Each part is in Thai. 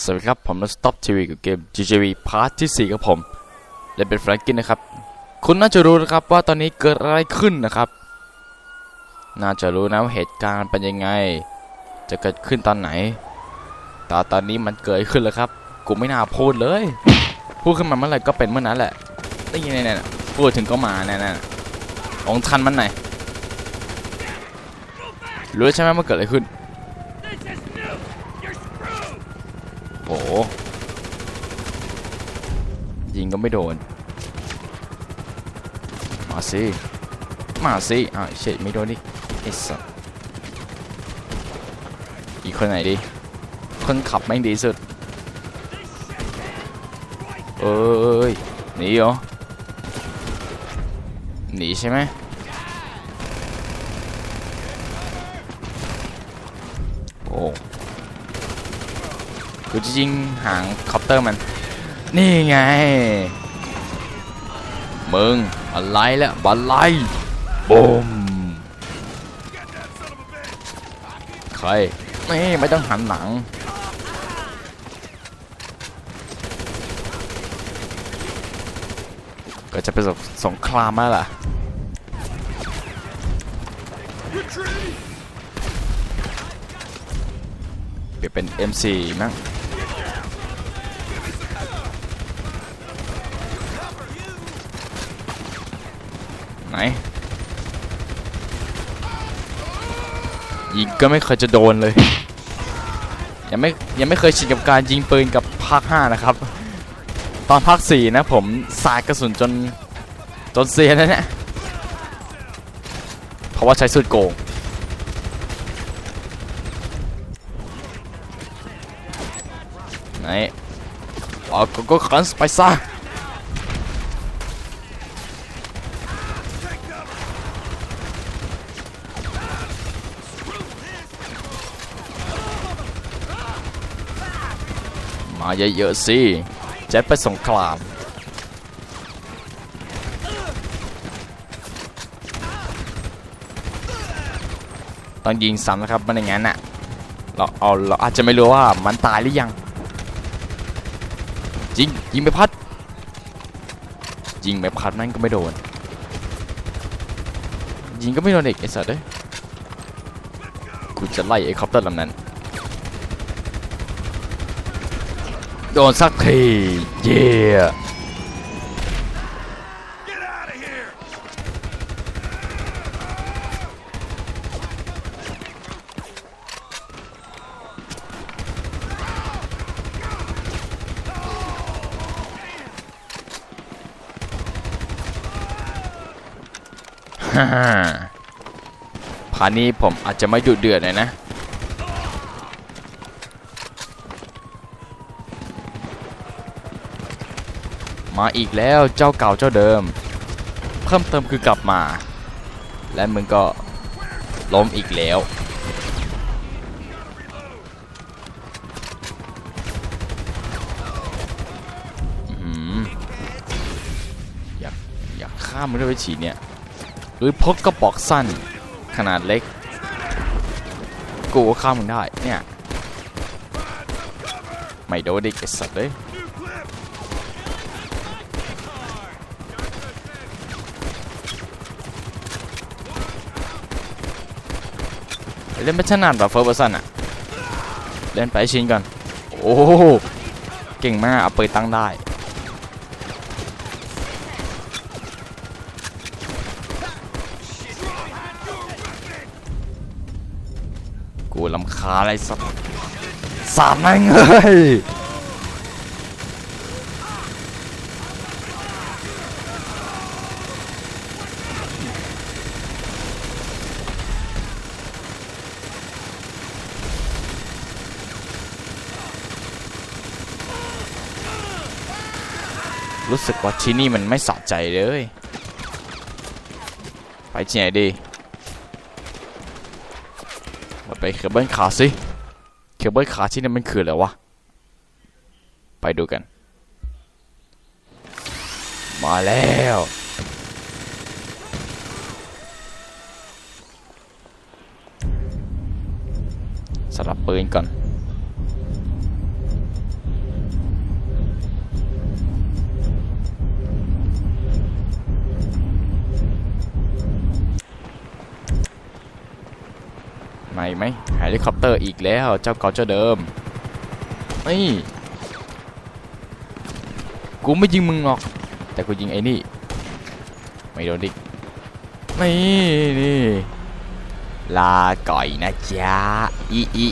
สวัสดีครับ ผมมาสต็อปทีวีกับเกม GGV พาร์ทที่ 4 ครับผมและเป็นแฟรงกินนะครับ คุณน่าจะรู้นะครับว่าตอนนี้เกิดอะไรขึ้นนะครับ น่าจะรู้นะว่าเหตุการณ์เป็นยังไง จะเกิดขึ้นตอนไหน แต่ตอนนี้มันเกิดขึ้นแล้วครับ กูไม่น่าพูดเลย พูดขึ้นมาเมื่อไหร่ก็เป็นเมื่อนั้นแหละนี่นี่นี่พูดถึงก็มาแน่ๆองทันมันไหนรู้ใช่ไหมว่าเกิดอะไรขึ้น โอ้โห ยิงก็ไม่โดน มาสิ มาสิอ่าวเฉยไม่โดนดิไอ้สัสอีกคนไหนดิคนขับแม่งดีสุดเอ้ยหนีเหรอหนีใช่ไหมโอ้ กูจะยิงหางคอปเตอร์มัน นี่ไงมึงอะไรละบันไลบูมใครไม่ไม่ต้องหันหลังก็จะเป็นสงครามแล้วล่ะ เปลี่ยนเป็น M4 มั้ง ไหนยิงก็ไม่เคยจะโดนเลย ยังไม่ยังไม่เคยชินกับการยิงปืนกับภาค 5 นะครับ ตอนภาค 4 นะผมสายกระสุนจน จนเสียแล้วเนี่ยเพราะว่าใช้สุดโกง ไหนเอาก็ก็ขันไปซะมา เยอะๆสิเจ็ดไปสงครามต้องยิงซ้ำนะครับมันอย่างนั้นน่ะเราเอาเราอาจจะไม่รู้ว่ามันตายหรือยังยิงยิงไปพัดยิงไปพัดนั่นก็ไม่โดนยิงก็ไม่โดนอีกไอ้สัตว์เอ้ยกูจะไล่ไอ้คอปเตอร์ลำนั้น โดนสักที เย่ฮ่าฮ่าพานี้ผมอาจจะไม่ดุเดือดเลยนะ มาอีกแล้วเจ้าเก่าเจ้าเดิม เพิ่มเติมคือกลับมา และมึงก็ล้มอีกแล้วอยากอยากฆ่ามึงด้วยวิธีเนี่ยหรือพกกระบอกสั้นขนาดเล็ก กูก็ฆ่ามึงได้เนี่ยไม่โดนดิไอ้สัตว์เลย เล่นไม่ถนัดแบบเฟิร์สเปอร์ซันอะเล่นไปให้ชินก่อน โอ้โหเก่งมากเอาเปิดตั้งได้ กูลำคาอะไรสักสามนั่งเลย รู้สึกว่าที่นี่มันไม่สะใจเลย ไปที่ไหนดีมาไปเคเบิลคาร์สิเคเบิลคาร์ที่นั่นมันคืออะไรวะ ไปดูกัน มาแล้วสลับปืนก่อน มาอีกไหมเฮลิคอปเตอร์อีกแล้วเจ้าเก่าเจ้าเดิมนี่กูไม่ยิงมึงหรอก แต่กูยิงไอ้นี่ ไม่โดนดินี่นี่ลาก่อยนะจ๊ะอีอี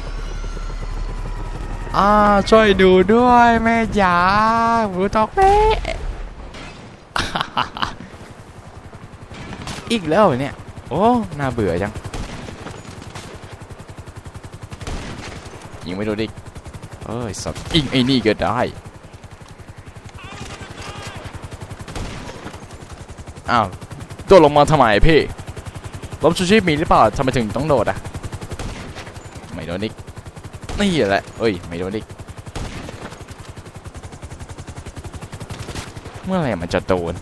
อ่าช่วยดูด้วยแม่จ๋าบูตอกแม่อีกแล้วเหรอเนี่ย โอ้ น่าเบื่อจัง ยิงไม่โดนดิเอ้ยสัตว์ยิงไอ้นี่ก็ได้อ้าวโดดลงมาทำไมพี่ลมชูชีพมีหรือเปล่าทำไมถึงต้องโดดอะไม่โดนอีกนี่แหละเอ้ยไม่โดนอีกเมื่อไหร่มันจะโดน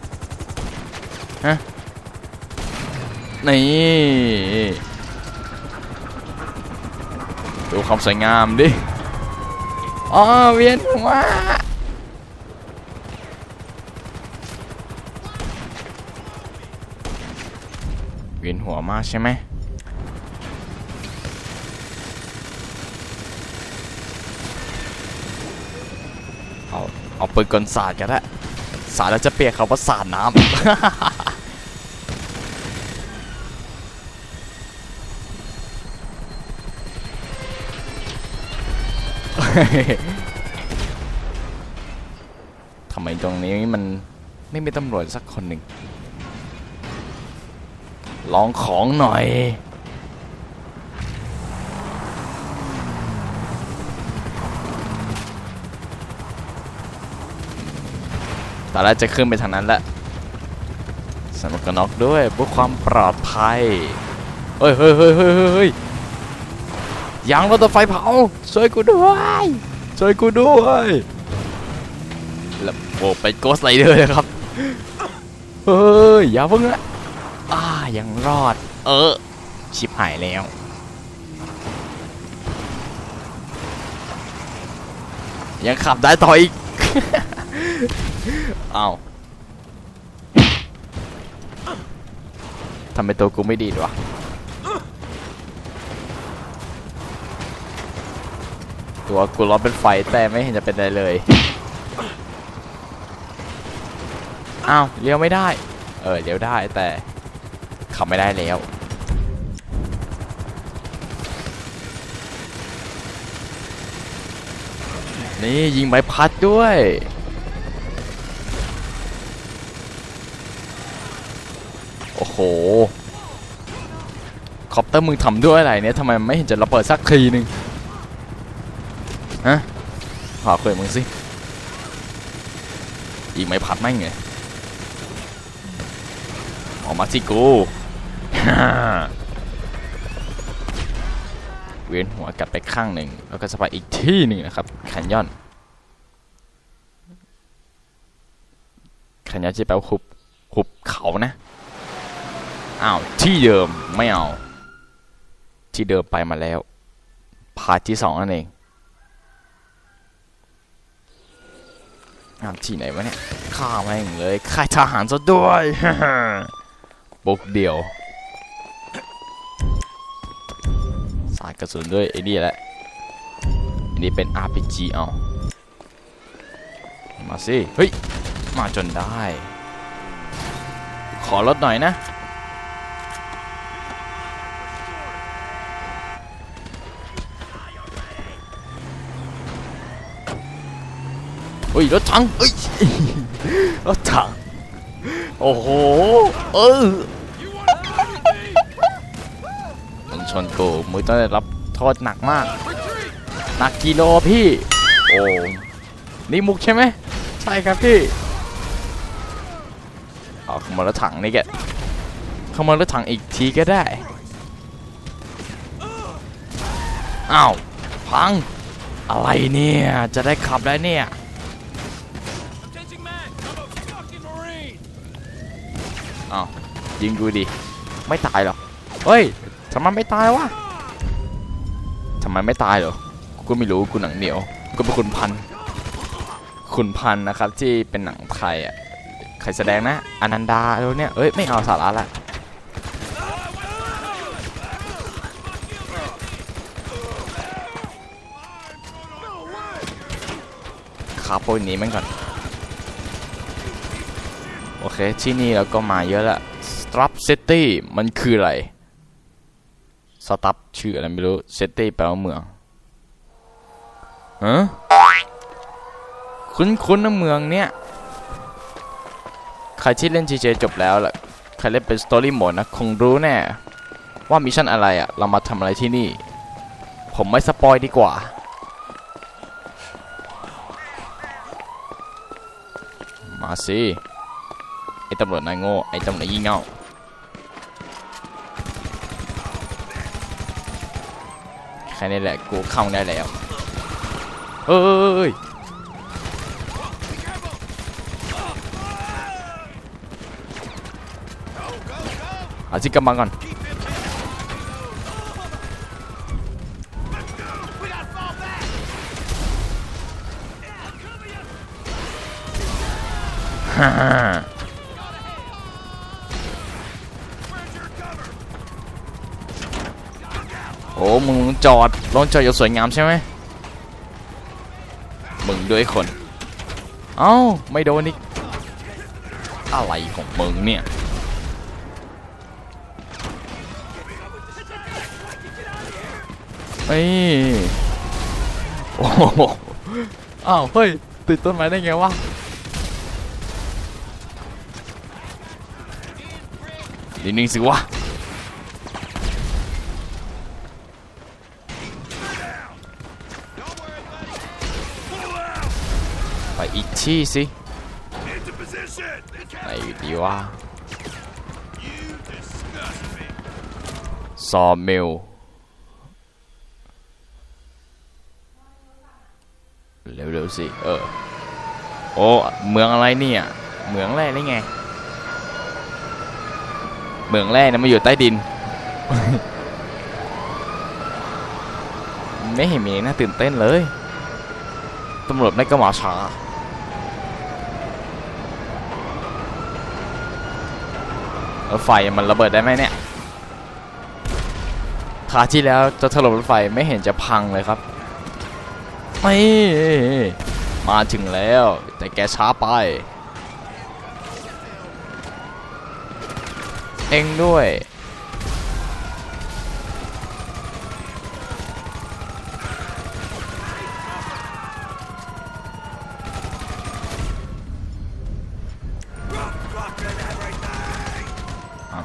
ฮะนี่ ดูความสวยงามดิอ๋อเวียนหัวเวียนหัวมากใช่ไหมเอาเอาปืนกลสาดกันละสาดแล้วจะเปียกเขาว่าสาดน้ำ ทำไมตรงนี้มันไม่มีตำรวจสักคนหนึ่ง ลองของหน่อย ตอนแรกจะขึ้นไปทางนั้นแหละสมัครน็อกด้วยเพื่อความปลอดภัย เฮ้ยเฮ้ยเฮ้ยเฮ้ย ยเฮ้ยยางรถไฟเผาช่วยกูด้วยช่วยกูด้วยแล้วโอ้เป็นโกสไลเดอร์เลยครับเฮ้ยอย่าเพิ่งนะอ่ายังรอด เออ ชิบหายแล้วยังขับได้ต่ออีก เอาวทำไมตัวกูไม่ดีดวะ ตัวกูร้อนเป็นไฟแต่ไม่เห็นจะเป็นอะไรเลยอ้าวเลี้ยวไม่ได้ เออเลี้ยวได้แต่ขับไม่ได้แล้วนี่ยิงใบพัดด้วย โอ้โห คอปเตอร์มึงทำด้วยอะไรเนี่ยทำไมไม่เห็นจะระเบิดสักทีหนึ่ง ขอคุยกับมึงสิอีกไม่พัดไม่งไงออกมาสิกูเวียนหัวกลับไปข้างหนึ่งแล้วก็จะไปอีกที่หนึ่งนะครับแคนยอนแคนยอนจะแปลว่าหุบหุบเขานะอ้าวที่เดิมไม่เอา ที่เดิมไปมาแล้วพาร์ทที่สองนั่นเอง อ้าวที่ไหนวะเนี่ยฆ่าแม่งเลยค่ายทหารซะด้วยบุกเดียวสาดกระสุนด้วยไอ้นี่แหละอันนี้เป็น RPG เอามาสิ เฮ้ย มาจนได้ ขอลดหน่อยนะ ฮ้ยรถถังเฮ้ยรถถังโอ้โหเออมึงชนกูมึงต้องได้รับโทษหนักมาก หนักกิโลพี่ โอ้นี่มุกใช่ไหมใช่ครับพี่เอาขโมยรถถังนี่แกขโมยรถถังอีกทีก็ได้อ้าวพังอะไรเนี่ย จะได้ขับได้เนี่ย ยิงดูดิ ไม่ตายหรอกเฮ้ยทำไมไม่ตายวะทำไมไม่ตายหรอ กูไม่รู้กูหนังเหนียว กูเป็นคุณพัน คุณพันนะครับที่เป็นหนังไทยอะ ใครแสดงนะ อนันดาแล้วเนี่ย เอ้ยไม่เอาสาระละคาโปนี้มันก่อน โอเคที่นี่เราก็มาเยอะละ Stop City มันคืออะไร Stop ชื่ออะไรไม่รู้ City แปลว่าเมืองฮะคุ้นๆนะเมืองเนี้ยใครที่เล่น GJ จบแล้วล่ะ ใครเล่นเป็น Story Mode นะ คงรู้แน่ ว่ามิชชั่นอะไรอะ่ะเรามาทำอะไรที่นี่ ผมไม่สปอยดีกว่า มาสิ ไอตำรวจนายโง่ ไอตำรวจยี่เง่า แค่นี้แหละกูเข้าได้แล้วเอ้ยอาที่กำบังก่อนฮ่า จอดลงจอดอย่างสวยงามใช่ไหมมึงด้วยคน เอ้า ไม่โดนอีกอะไรของมึงเนี่ย เอ้ยโอ้โหอ้าว เฮ้ย ติดต้นไม้ได้ไงวะ นิ่งๆสิวะ ไปอีก ที่สิ Into position! ไหนดีวะ You disgust me! ซอมิลเร็วๆสิ เออ โอ้ เมืองอะไรเนี่ย เมืองแร่นี่ไง เมืองแร่นะมาอยู่ใต้ดิน ไม่เห็นมีน่าตื่นเต้นเลย ตำรวจไม่ก็หมาช้า รถไฟมันระเบิดได้ไหมเนี่ยคาที่แล้วจะถล่มรถไฟไม่เห็นจะพังเลยครับไม่มาถึงแล้ว แต่แกช้าไป เองด้วย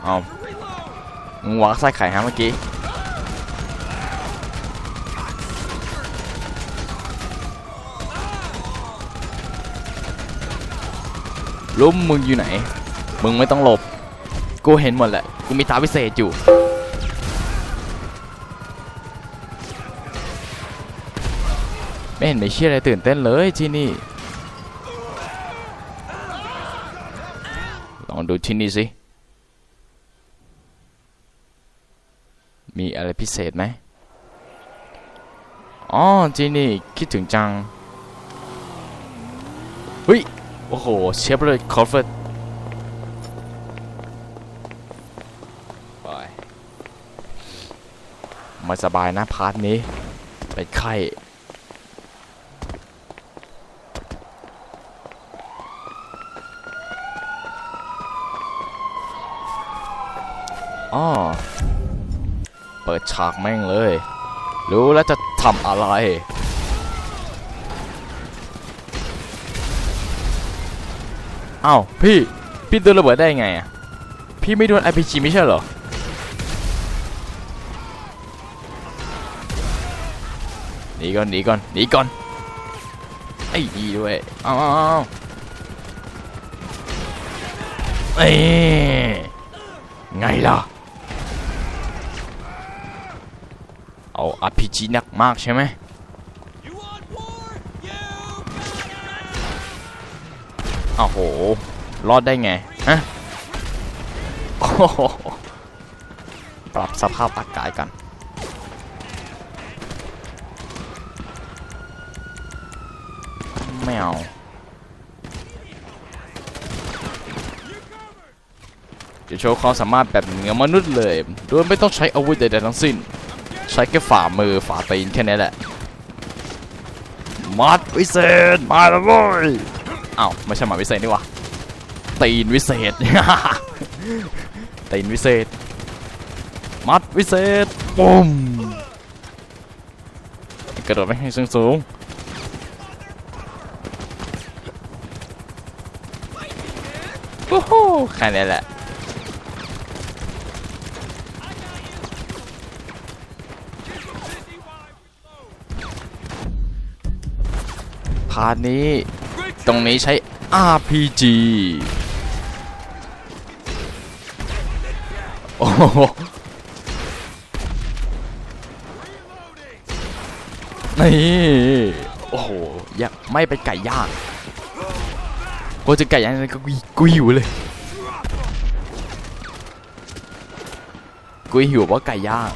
เอาเอมึงวางไส้ไข่ฮะเมื่อกี้รู้มึงอยู่ไหน มึงไม่ต้องหลบ กูเห็นหมดแหละ กูมีตาพิเศษอยู่ ไม่เห็นไม่เชื่ออะไรตื่นเต้นเลยที่นี่ ลองดูที่นี่สิ มี อะไรพิเศษไหมอ๋อที่นี่คิดถึงจังเฮ้ยโอ้โหเชฟเลยคอฟเฟอร์ไมาสบายนะพาร์ทนี้เป็นไข้อ๋อเปิด ฉากแม่งเลย รู้แล้วจะทำอะไร อ้าว พี่ พี่โดนระเบิดได้ไงอะ พี่ไม่โดน RPG ไม่ใช่เหรอ หนีก่อน หนีก่อน หนีก่อน ไอ้ดีด้วยเอ้าวอ้าเอ้ไงล่ะ เอา RPG หนักมากใช่ไหม You want war? You อ้าโห รอดได้ไง ฮะโอ้โหปรับสภาพอากาศกัน ไม่เอาจะโชว์ความสามารถแบบเหนือมนุษย์เลย โดยไม่ต้องใช้อาวุธใดๆทั้งสิ้น ใช้แค่ฝ่ามือฝ่าตีนแค่นี้แหละมัดวิเศษมาแล้วเว้ยอ้าวไม่ใช่หมาวิเศษนี่วะตีนวิเศษตีนวิเศษ มัดวิเศษปุ้มกระโดดไปให้สูงสูงๆวู้ฮู้แค่นี้แหละ พาร์ทนี้ ตรงนี้ใช้ RPG โอ้โหนี่โอ้โหยังไม่เป็นไก่ย่างโคจะไก่ย่างก็กุยกุยหิวเลยกุยหิวเพราะไก่ย่าง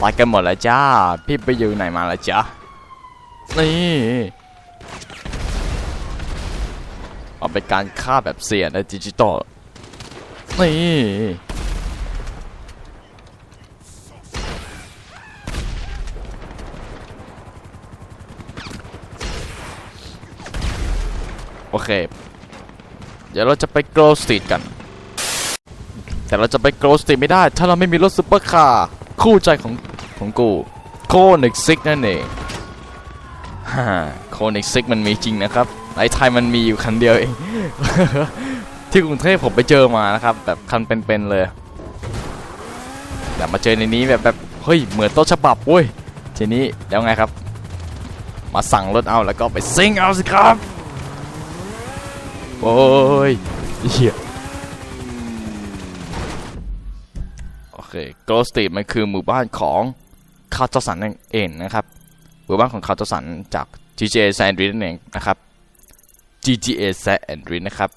เอาตายกันหมดแล้วจ้า พี่ไปอยู่ไหนมาแล้วจ้านี่เอาเป็นการฆ่าแบบเสียในดิจิตอลนี่โอเค เดี๋ยวเราจะไปโกลสตรีทกัน แต่เราจะไปโกลสตรีทไม่ได้ ถ้าเราไม่มีรถซุปเปอร์คาร์คู่ใจของ ของกูโคนิกซิกนั่นเองฮ่าโคนิกซิกมันมีจริงนะครับในไทยมันมีอยู่คันเดียวเองที่กรุงเทพผมไปเจอมานะครับ แบบคันเป็นๆเลย แต่มาเจอในนี้แบบแบบเฮ้ยเหมือนต้นฉบับเว้ยทีนี้แล้วไงครับ มาสั่งรถเอาแล้วก็ไปซิงเอาสิครับโอ้ยเหี้ยโอเคโกลสตีมันคือหมู่บ้านของ คาร์จสันนั่นเองนะครับหมู่บ้านของคาร์จสันจาก GTA San Andreas นั่นเองนะครับ GTA San Andreas นะครับ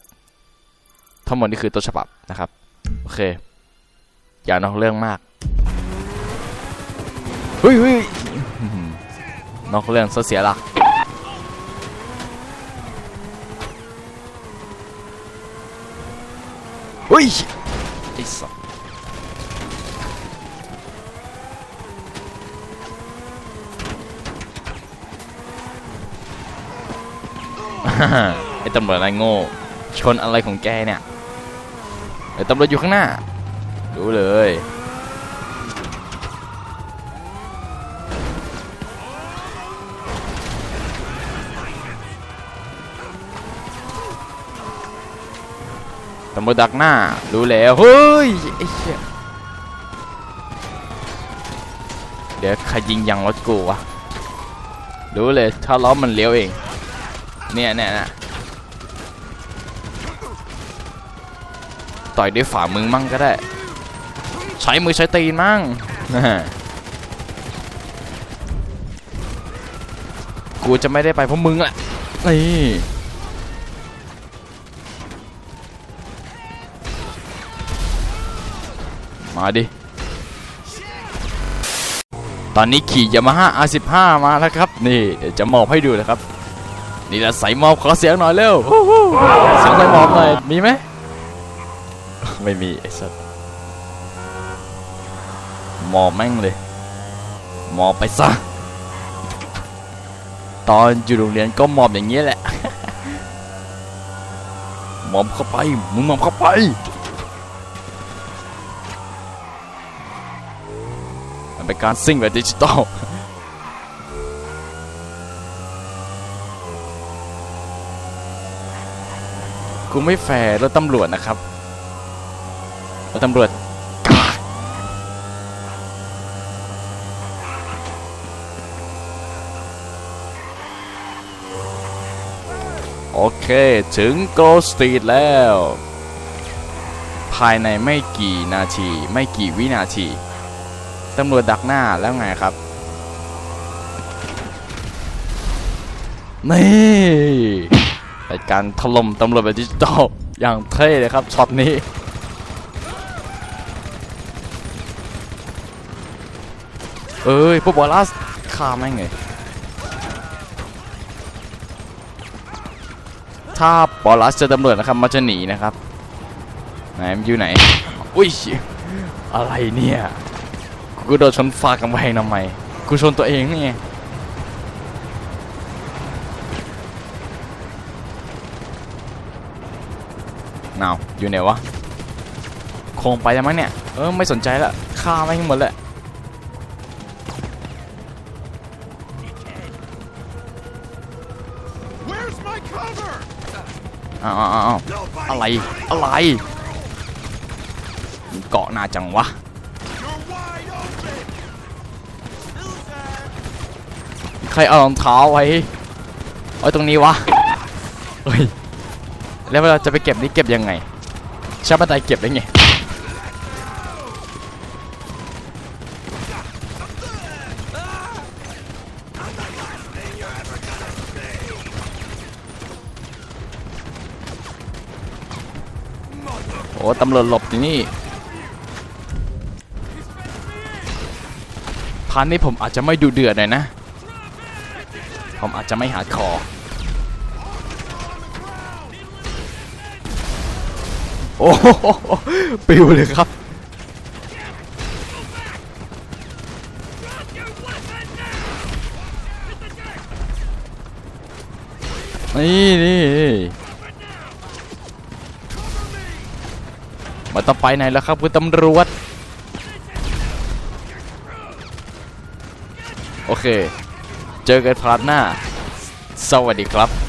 ทั้งหมดนี่คือต้นฉบับนะครับ โอเค อย่านอกเรื่องมากเฮ้ยเฮ้ยอื้อหือนอกเรื่องเสียหละเฮ้ยไอ้สัส ไอ้ตำรวจอะไรโง่ชนอะไรของแกเนี่ยไอ้ตำรวจอยู่ข้างหน้าดูเลยตำรวจดักหน้า รู้แล้ว เฮ้ยไอ้เหี้ยเดี๋ยวใครยิงยังรถกูวะ รู้เลย ถ้าล้อมันเลี้ยวเอง เนี่ยเนี่ยนะต่อยด้วยฝ่ามือมั่งก็ได้ ใช้มือใช้ตีนมั่งนะฮะกูจะไม่ได้ไปเพราะมึงแหละนี่มาดิ ตอนนี้ขี่ยามาฮ่า R15 มาแล้วครับ นี่เดี๋ยวจะมอบให้ดูนะครับ นี่แหละใส่หมอบขอเสียงหน่อยเร็วฮู้ฮู้เสียงใส่หมอบหน่อยมีไหมไม่มีไอ้สัสหมอบแม่งเลยหมอบไปซะตอนอยู่โรงเรียนก็หมอบอย่างนี้แหละหมอบเข้าไปมึงหมอบเข้าไปมันเป็นการซิ่งแบบดิจิตอล กูไม่แฟร์รถตำรวจนะครับรถตำรวจโอเค ถึงโกลสตรีทแล้ว ภายในไม่กี่นาที ไม่กี่วินาที ตำรวจดักหน้าแล้วไงครับ นี่ เป็นการถล่มตำรวจแบบดิจิตอลอย่างเท่เลยครับช็อตนี้เอ้ยพวกบอลลัสฆ่าแม่งเลยถ้าบอลลัสเจอตำรวจนะครับมันจะหนีนะครับไหนมันอยู่ไหนอุ้ยอะไรเนี่ยกูโดนชนฟากำแพงทำไมกูชนตัวเองนี่ไงนาว อยู่ไหนวะคงไปแล้วมั้งเนี่ย เออไม่สนใจละฆ่าไม่งหมดเลย Where's my cover? อ้าวอ้าวอ้าว Nobody. อะไรอะไร เกาะหน้าจังวะ You're wide open. Loser. ใครเอารองเท้าไว้ไว้ตรงนี้วะเฮ้ยแล้วเวลาจะไปเก็บนี่เก็บยังไงใช้บันไดเก็บได้ไงโอ้ตำรวจหลบอยู่นี่พาร์ทนี้ผมอาจจะไม่ดูเดือดหน่อยนะ ผมอาจจะไม่หาคอ โอ้โหปิวเลยครับ นี่นี่มาต้องไปไหนแล้วครับคุณตำรวจ โอเค เจอกันพาร์ทหน้า สวัสดีครับ